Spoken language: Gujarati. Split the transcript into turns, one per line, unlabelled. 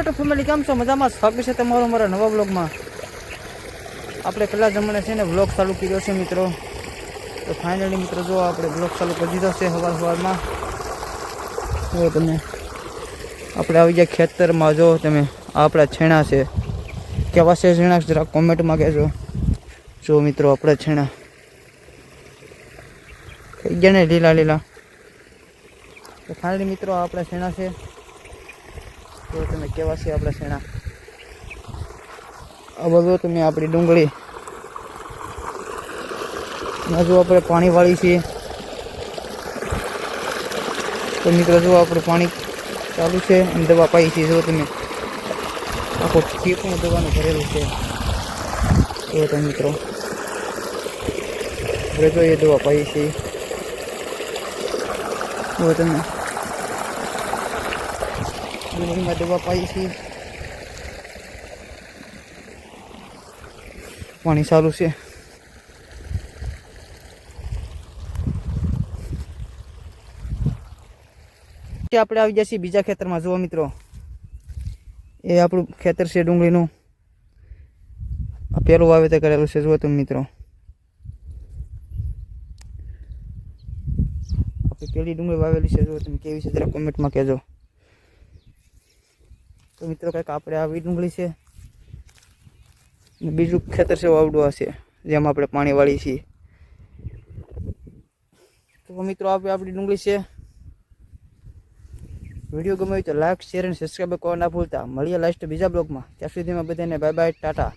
હેલો ફેમિલી કેમ છો? મજામાં? સ્વાગત છે તમારું મારા નવા બ્લોગમાં આપણે પહેલાં જમણે છે ને બ્લોગ ચાલુ કર્યો છે મિત્રો. તો ફાઇનલી મિત્રો જો આપણે બ્લોગ ચાલુ કરી દીધો છે સવાર સવારમાં જો તમે આપણે આવી ગયા ખેતરમાં જો તમે આપણા છેણા છે. કેવા છે છેણા જરા કોમેન્ટમાં કહેજો. જો મિત્રો આપણા છેણા. થઈ ગયા ને લીલા લીલા? તો ફાઇનલી મિત્રો આપણા છેણા છે. તો તમે કેવા છે આપણા શેણા? આ બધું તમે આપણી ડુંગળી. હજુ જો આપણે પાણી વાળી છીએ તો મિત્રો, જો આપણે પાણી ચાલુ છે અને દવા પાઈ છે, જો તમે આખો પણ દવાનું ભરેલું છે જો તમે મિત્રો આપણે જો એ દવા પાઈ છે. જો તમે ડુંગળીમાં દવા પાઈ છે. પાણી સારું છે. આપણે આવી જશે બીજા ખેતરમાં, જુઓ મિત્રો. એ આપણું ખેતર છે ડુંગળીનું. પેલું વાવેતર કરેલું છે, જુઓ તમે મિત્રો. આપણે પેલી ડુંગળી વાવેલી છે, જુઓ તમે. કેવી છે, જરા કોમેન્ટમાં કહેજો. તો મિત્રો કંઈક આપણે આવી ડુંગળી છે. બીજું ખેતર છે વાવડું હશે જેમાં આપણે પાણી વાળી છીએ. તો મિત્રો આપણે આપણી ડુંગળી છે. વીડિયો ગમે તો લાઈક શેર અને સબસ્ક્રાઈબ કરવા ના ભૂલતા. મળીએ લાસ્ટ બીજા બ્લોગમાં. ત્યાં સુધીમાં બધાને બાય બાય ટાટા.